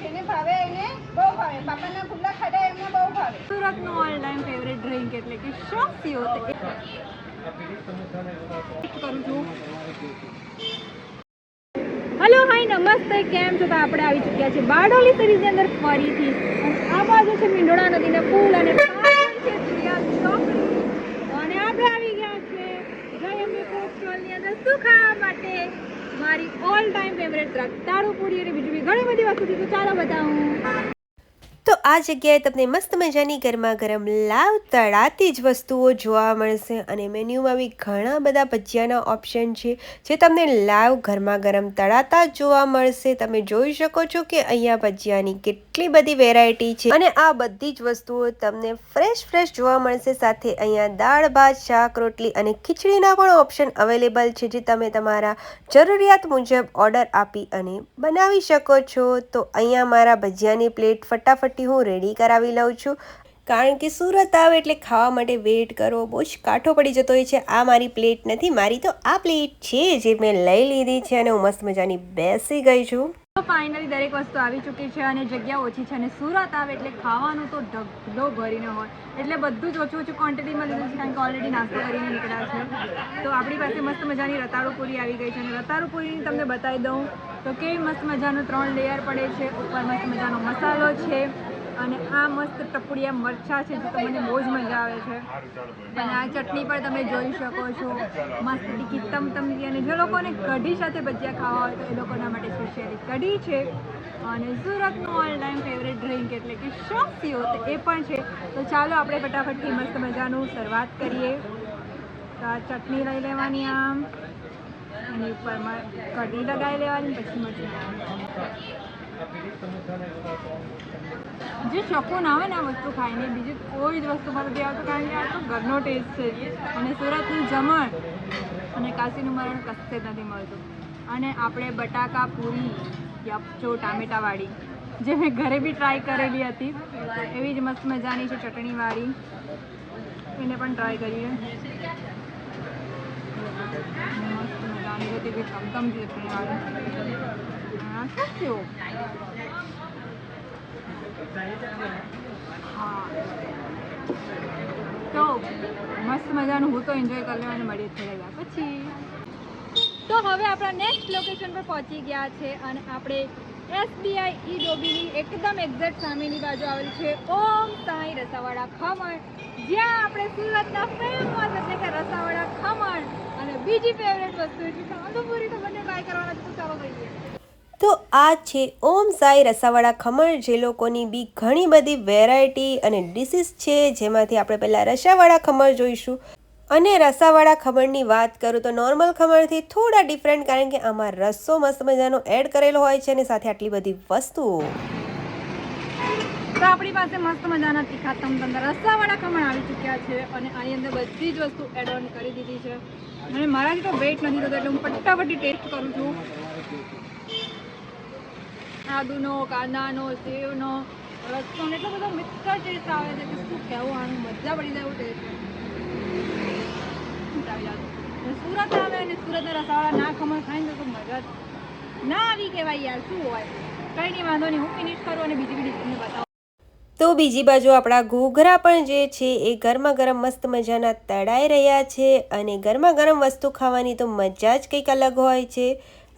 છે ભાવે એને બહુ ભાવે. પાપાના ખુલ્લા ખાધા એમને બહુ ભાવે. સુરતનું ઓલ ટાઈમ ફેવરેટ ડ્રિંક એટલે કે હોતે કરું છું હલો હાય નમસ્તે, કેમ છો? તો આપણે આવી ચૂક્યા છે બારડોલી સિરીઝની અંદર ફરીથી. આ બાજુ છે મીંડોળા નદીના પુલ અને પાછળ છે પ્રિયા ચોકડી અને આપણે આવી ગયા છે જય અમે ફૂડ સ્ટોલની અંદર શું ખાવા માટે મારી ઓલ ટાઈમ ફેવરેટ રતાળુ પૂરી અને બીજી બી ઘણી બધી વસ્તુ છે તો ચાલો બતાવું તો આ જગ્યાએ તમને મસ્ત મજાની ગરમા ગરમ લાવ તળાતી જ વસ્તુઓ જોવા મળશે અને મેન્યુમાં બી ઘણા બધા ભજીયાના ઓપ્શન છે, જે તમને લાવ ગરમા ગરમ તળાતા જ જોવા મળશે. તમે જોઈ શકો છો કે અહીંયા ભજીયાની કેટલી બધી વેરાયટી છે અને આ બધી જ વસ્તુઓ તમને ફ્રેશ ફ્રેશ જોવા મળશે. સાથે અહીંયા દાળ, ભાત, શાક, રોટલી અને ખીચડીના પણ ઓપ્શન અવેલેબલ છે, જે તમે તમારા જરૂરિયાત મુજબ ઓર્ડર આપી અને બનાવી શકો છો. તો અહીંયા મારા ભજીયાની પ્લેટ ફટાફટી હું રેડી કરાવી લઉં છું. કારણ કે સુરત આવે એટલે ખાવા માટે વેઇટ કરવો બહુ જ કાઠો પડી જતો હોય છે. આ મારી પ્લેટ નથી, મારી તો આ પ્લેટ છે જે મેં લઈ લીધી છે અને હું મસ્ત મજાની બેસી ગઈ છું. ફાઇનલી દરેક વસ્તુ આવી ચૂકી છે અને જગ્યા ઓછી છે અને સુરત આવે એટલે ખાવાનું તો ઢગલો ભરીને હોય. એટલે બધું જ ઓછું ઓછું ક્વોન્ટિટીમાં લીધું છે કારણ કે ઓલરેડી નાસ્તો કરીને નીકળ્યા છે. તો આપણી પાસે મસ્ત મજાની રતાળુ પૂરી આવી ગઈ છે અને રતાળુ પૂરીની તમને બતાવી દઉં તો કેવી મસ્ત મજાનું ત્રણ લેયર પડે છે. ઉપર મસ્ત મજાનો મસાલો છે. અને આ મસ્ત ટપુડિયા મરચા છે જે તો મને બહુ જ મજા આવે છે. અને આ ચટણી પણ તમે જોઈ શકો છો. મસ્ત તીખી તમતમતી અને જે લોકોને કઢી સાથે ભજીયા ખાવા હોય તો એ લોકોના માટે સ્પેશિયલી કઢી છે. અને સુરતનું ઓલ ટાઈમ ફેવરેટ ડ્રિંક એટલે કે શોપીઓ એ પણ છે. તો ચાલો આપણે ફટાફટથી મસ્ત મજાનું શરૂઆત કરીએ. તો આ ચટણી લઈ લેવાની આમ. એની ઉપર કઢી લગાવી લેવાની, પછી મરચું. જે શકૂન આવે ને આ વસ્તુ ખાઈને, બીજી કોઈ જ વસ્તુ નથી આવતું કારણ કે આ તો ઘરનો ટેસ્ટ છે. અને સુરતનું જમણ અને કાશીનું મરણ કશે જ નથી મળતું. અને આપણે બટાકા પૂરી યપચો ટામેટાવાળી, જે મેં ઘરે બી ટ્રાય કરેલી હતી એવી જ મસ્ત મજાની છે ચટણીવાળી. એને પણ ટ્રાય કરીએ. મસ્ત મજાની હતી બી કમકમતી ચટણીવાળી. શું થયું? તો મસ્ત મજાનું હું તો એન્જોય કરી લેવાનું, મળીએ થોડા પછી. તો હવે આપણા નેક્સ્ટ લોકેશન પર પહોંચી ગયા છે અને આપણે એસબીઆઈ ઈ ડોબીની એકદમ એક્ઝેક્ટ સામેની બાજુ આવેલી છે ઓમ સાંઈ રસાવાળા ખમણ. જ્યાં આપણે સુરતના ફેમસ એટલે કે રસાવાળા ખમણ અને બીજી ફેવરેટ વસ્તુ એટલે કે આલુપુરી તો બંને ટ્રાય કરવાના છે, તો ચાલો કહીએ તો આ છે ઓમ સાઈ રસાવાળા ખમણ, જે લોકોની બી ઘણી બધી વેરાયટી અને ડિશિસ છે. જેમાંથી આપણે પહેલાં રસાવાળા ખમણ જોઈશું. અને રસાવાળા ખમણની વાત કરું તો નોર્મલ ખમણથી થોડા ડિફરન્ટ કારણ કે આમાં રસો મસ્ત મજાનો એડ કરેલો હોય છે અને સાથે આટલી બધી વસ્તુઓ. તો આપણી પાસે મસ્ત મજાના તીખા તમતમ રસાવાળા ખમણ આવી ચૂક્યા છે અને આની અંદર બધી જ વસ્તુ એડ ઓન કરી દીધી છે. અને મારાથી તો વેટ નથી થતો, એટલે હું ફટાફટી ટેસ્ટ કરું છું. આદુનો કાંદાનો, સેવનો રસ્તો એટલો બધો મિક્સર ટેસ્ટ આવે છે કે શું કહેવું આનું મજા પડી જાય એવું ટેસ્ટ સુરત આવે અને સુરતના રસાવાળા ના ખમણ ખાઈને તો મજા ના આવી કહેવાય યાર, શું હોય? કંઈ નહીં, વાંધો નહીં, હું ફિનિશ કરું અને બીજી બીજી તમને બતાવું. તો બીજી બાજુ આપણા ઘૂઘરા પણ જે છે એ ગરમા ગરમ મસ્ત મજાના તળાઈ રહ્યા છે અને ગરમા ગરમ વસ્તુ ખાવાની તો મજા જ કંઈક અલગ હોય છે.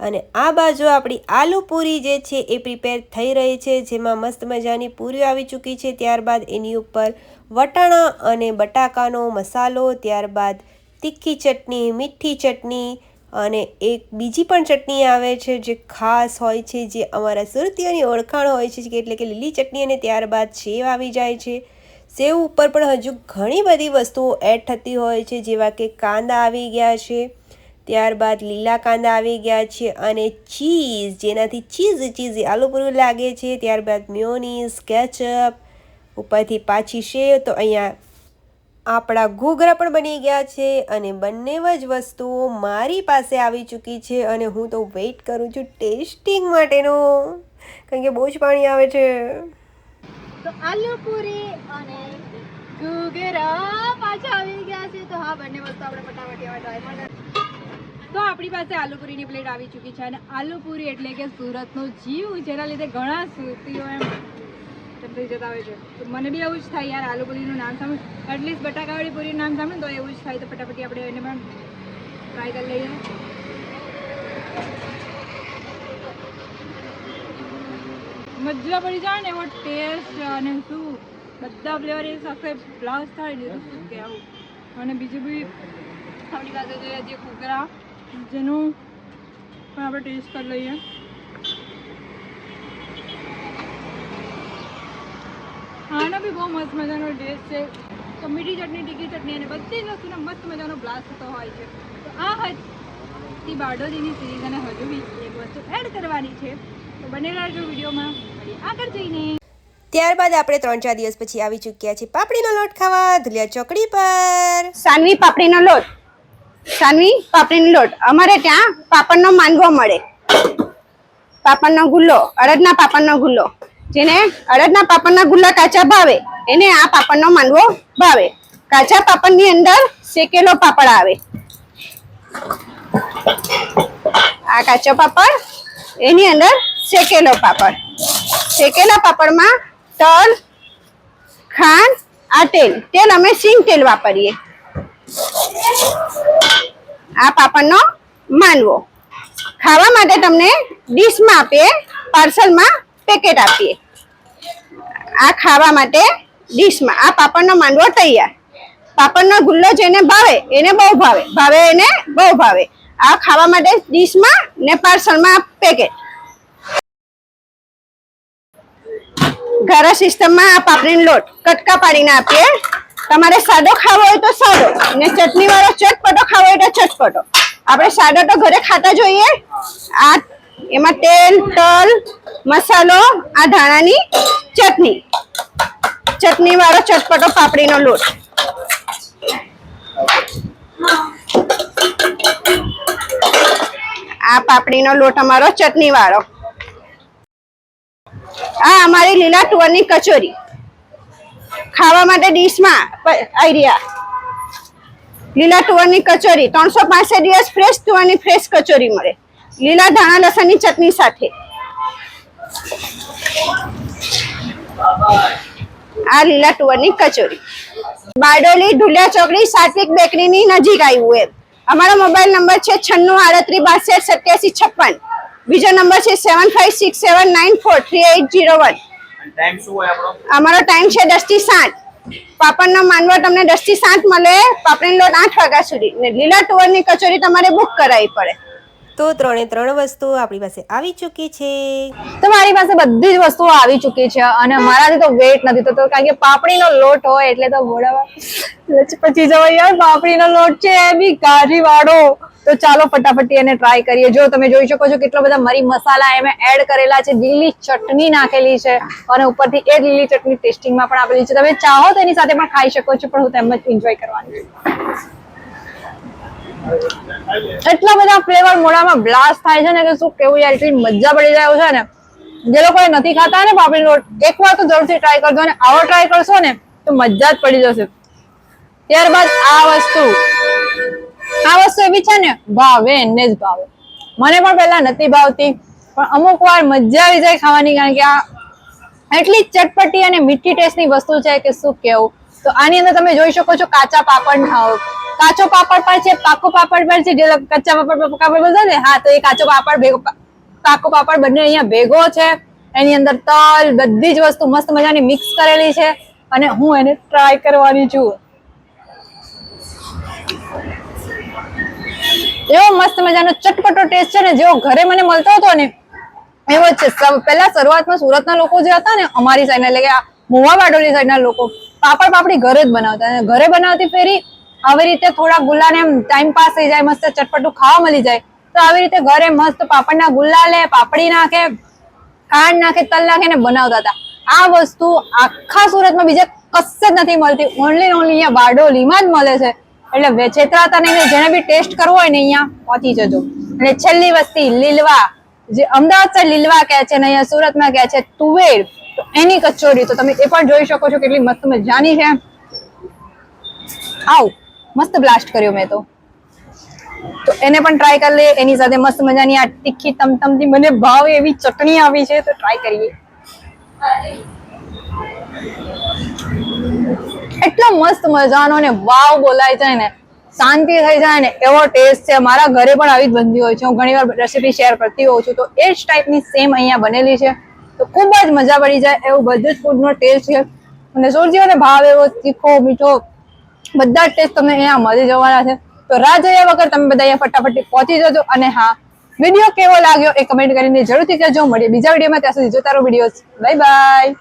અને આ બાજુ આપણી આલુ પૂરી જે છે એ પ્રિપેર થઈ રહી છે, જેમાં મસ્ત મજાની પૂરી આવી ચૂકી છે. ત્યારબાદ એની ઉપર વટાણા અને બટાકાનો મસાલો, ત્યારબાદ તીખી ચટણી, મીઠી ચટણી અને એક બીજી પણ ચટણી આવે છે, જે ખાસ હોય છે, જે અમારા સુરતીઓની ઓળખાણ હોય છે એટલે કે લીલી ચટણી અને ત્યારબાદ સેવ આવી જાય છે. સેવ ઉપર પણ હજુ ઘણી બધી વસ્તુઓ એડ થતી હોય છે, જેવા કે કાંદા આવી ગયા છે. ત્યારબાદ લીલા કાંદા આવી ગયા છે અને ચીઝ, જેનાથી ચીઝ ચીઝ આલુ પૂરું લાગે છે. ત્યારબાદ મ્યોનીઝ કેચઅપ ઉપરથી પાછી શેવ, તો અહીંયા આપણા ઘૂઘરા પણ બની ગયા છે અને બંને જ વસ્તુઓ મારી પાસે આવી ચૂકી છે અને હું તો વેઇટ કરું છું ટેસ્ટિંગ માટેનો, કારણ કે બહુ જ પાણી આવે છે. તો આલુ અને ઘૂઘરા પાછા આવી ગયા છે. તો હા, બંને વસ્તુ આપણે ફટાફટ એવા ટ્રાય તો આપણી પાસે આલુપુરીની પ્લેટ આવી ચૂકી છે અને આલુપુરી એટલે કે સુરતનો જીવ, જેના લીધે ઘણા સુરતીઓ એમ થઈ જતા હોય છે. તો મને બી એવું જ થાય યાર આલુપુરીનું નામ સાંભળું. એટલીસ્ટ બટાકાવાળી પૂરીનું નામ સાંભળું તો એવું જ થાય. તો ફટાફટી આપણે એને પણ ટ્રાય કરી લઈએ. મજા પડી જાય ને એવો ટેસ્ટ અને શું બધા ફ્લેવર એ સાથે બ્લાઉઝ થાય ને શું કહેવું. અને બીજું બી આપણી પાસે જોઈએ જે ઘૂઘરા જેનું પણ આપણે ટેસ્ટ કરી લઈએ. આનો બી બહુ મસ્ત મજાનો ટેસ્ટ છે. તો મીઠી ચટણી ટીકી ચટણી અને બધી જ વસ્તુનો મસ્ત મજાનો બ્લાસ્ટ થતો હોય છે. તો આ હતી બારડોલીની સિરીઝ અને હજુ બી એક વસ્તુ એડ કરવાની છે. તો બનેલા જો વિડીયોમાં. આગળ જઈને. ત્યારબાદ આપણે ત્રણ ચાર દિવસ પછી આવી ચૂક્યા છીએ પાપડીનો લોટ ખાવા. ધુલિયા ચોકડી પર. સાનવી પાપડીનો લોટ. સાનવી, પાપડીનો લોટ. અમારે ત્યાં પાપડનો માંડવો મળે. પાપડનો ગુલ્લો, અડદના પાપડનો ગુલ્લો. જેને અડદના પાપડના ગુલ્લા કાચા ભાવે, એને આ પાપડનો માંડવો ભાવે. કાચા પાપડની અંદર શેકેલો પાપડ આવે. આ કાચો પાપડ, એની અંદર શેકેલો પાપડ. શેકેલા પાપડમાં તલ, ખાંડ, આ તેલ. તેલ અમે સિંગ તેલ વાપરીએ. આ પાપડનો માનવો. ખાવા માટે તમને ડીશમાં આપીએ, પાર્સલમાં પેકેટ આપીએ. આ ખાવા માટે ડીશમાં, આ પાપડનો માંડવો તૈયાર. પાપડનો ગુલ્લો જેને ભાવે, એને બહુ ભાવે. ભાવે એને બહુ ભાવે. આ ખાવા માટે ડીશમાં ને પાર્સલમાં પેકેટ. ઘરે સિસ્ટમમાં આ પાપડીનો લોટ કટકા પાડીને આપીએ. તમારે સાદો ખાવો હોય તો સાદો ને ચટણી વાળો ચટપટો ખાવો હોય તો ચટપટો. આપણે સાદો તો ઘરે ખાતા જોઈએ. આ એમાં તેલ, તલ, મસાલો, આ ધાણાની ચટણી. ચટણી વાળો ચટપટો પાપડીનો લોટ. આ પાપડીનો લોટ અમારો ચટણી વાળો આ અમારી લીલા ટુવરની કચોરી. ખાવા માટે ડીશમાં આઈડિયા. લીલા તુવરની કચોરી, ત્રણસો પાસઠ દિવસ ફ્રેશ તુવરની ફ્રેશ કચોરી મળે. લીલા ધાણા લસણની ચટણી સાથે. આ લીલા તુવરની કચોરી. બારડોલી, ઢુલિયા ચોકડી, સાત્વિક બેકરીની નજીક આવ્યું એમ. અમારો મોબાઈલ નંબર છે છન્નું આડત્રીસ બાસઠ સત્યાસી છપ્પન. બીજો નંબર છે seven five six seven nine four three eight zero one. અમારો ટાઈમ છે દસથી સાત. પાપડનો માંડવો તમને દસથી સાત મળે પાપડીનો લોટ આઠ વાગ્યા સુધી. ને લીલા તુવરની કચોરી તમારે બુક કરાવવી પડે. તો ત્રણે ત્રણ વસ્તુઓ આપણી પાસે આવી ચૂકી છે. તો મારી પાસે બધી જ વસ્તુઓ આવી ચૂકી છે અને મારાથી તો વેટ નથી થતો, કારણ કે પાપડીનો લોટ હોય એટલે તો મોઢામાં પછી જવા યાર, પાપડીનો લોટ છે, એ બી કાઢી વાળો. તો ચાલો ફટાફટ એને ટ્રાય કરીએ. જો તમે જોઈ શકો છો કેટલા બધા મરી મસાલા એમાં એડ કરેલા છે. લીલી ચટણી નાખેલી છે અને ઉપરથી એ લીલી ચટણી ટેસ્ટિંગમાં પણ આપેલી છે. તમે ચાહો તો એની સાથે પણ ખાઈ શકો છો, પણ હું તેમ જ એન્જોય કરવાની છું. એટલા બધા ફ્લેવર મોઢામાં બ્લાસ્ટ થાય છે ને કે શું કેવું યાર, એટલી મજા પડી જાય છે ને. જે લોકો નથી ખાતા ને પાપડી લોટ એકવાર તો જરૂરથી ટ્રાય કરજો ને આવો ટ્રાય કરશો ને, તો મજા જ પડી જશે. ત્યારબાદ આ વસ્તુ. આ વસ્તુ એવી છે ને, ભાવે, એને જ ભાવે. મને પણ પહેલા નથી ભાવતી, પણ અમુક વાર મજા આવી જાય ખાવાની, કારણ કે આ એટલી ચટપટી અને મીઠી ટેસ્ટની વસ્તુ છે કે શું કેવું. તો આની અંદર તમે જોઈ શકો છો કાચા પાપડ કાચો પાપડ પણ છે, પાકો પાપડ પણ છે કચ્ચા પાપડ પાપડ બોલતા ને, હા, તો એ કાચો પાપડ ભેગો, પાકો પાપડ બંને અહીંયા ભેગો છે. એની અંદર તલ, બધી જ વસ્તુ મસ્ત મજાની મિક્સ કરેલી છે અને હું એને ટ્રાય કરવાની છું. એવો મસ્ત મજાનો ચટપટો ટેસ્ટ છે ને, જેવો ઘરે મને મળતો હતો ને, એવો જ છે. પહેલા શરૂઆતમાં સુરતના લોકો જે હતા ને, અમારી સાઈડ એટલે કે મોવા બાડોલી સાઈડના લોકો, પાપડ પાપડી ઘરે જ બનાવતા અને ઘરે બનાવતી ફેરી આવી રીતે થોડા ગુલ્લાને એમ ટાઈમ પાસ થઈ જાય, મસ્ત ચટપટું ખાવા મળી જાય, તો આવી રીતે ઘરે મસ્ત પાપડના ગુલ્લા લે, પાપડી નાખે, ખાંડ નાખે, તલ નાખે ને બનાવતા હતા. આ વસ્તુ આખા સુરતમાં બીજે કશે જ નથી મળતી. ઓનલી ઓનલી અહીંયા બારડોલીમાં જ મળે છે. એટલે વેચેતરા તને જેને બી ટેસ્ટ કરવો હોય ને અહીંયા પહોંચી જજો. અને છેલ્લી વસ્તી, લીલવા. જે અમદાવાદ સાઈડ લીલવા કહે છે ને અહીંયા સુરતમાં કહે છે તુવેર. તો એની કચોરી, તો તમે એ પણ જોઈ શકો છો કેટલી મસ્ત મજાની છે. આવ. મસ્ત બ્લાસ્ટ કર્યો મેં તો. તો એને પણ ટ્રાય કરી લે, એની સાથે મસ્ત મજાની આ તીખી તમતમતી મને ભાવ એવી ચટણી આવી છે, તો ટ્રાય કરીએ. એટલો મસ્ત મજાનો ને વાવ બોલાય જાય ને, શાંતિ થઈ જાય ને, એવો ટેસ્ટ છે. મારા ઘરે પણ આવી જ બનતી હોય છે. હું ઘણી વાર રેસીપી શેર કરતી હોઉં છું, તો એ જ ટાઈપની સેમ અહીંયા બનેલી છે. તો ખૂબ જ મજા પડી જાય એવું બધું જ ફૂડનો ટેસ્ટ છે. અને સોરજીઓને ભાવ એવો તીખો, મીઠો બધા ટેસ્ટ તમને અહીંયા મળી જવાના છે. તો રાહ જોયા વગર તમે બધા અહીંયા ફટાફટ પહોંચી જજો અને હા વીડિયો કેવો લાગ્યો એ કમેન્ટ કરીને જરૂરથી કહેજો. મળીએ બીજા વિડીયોમાં ત્યાં સુધી જોતા રહો વીડિયો બાય બાય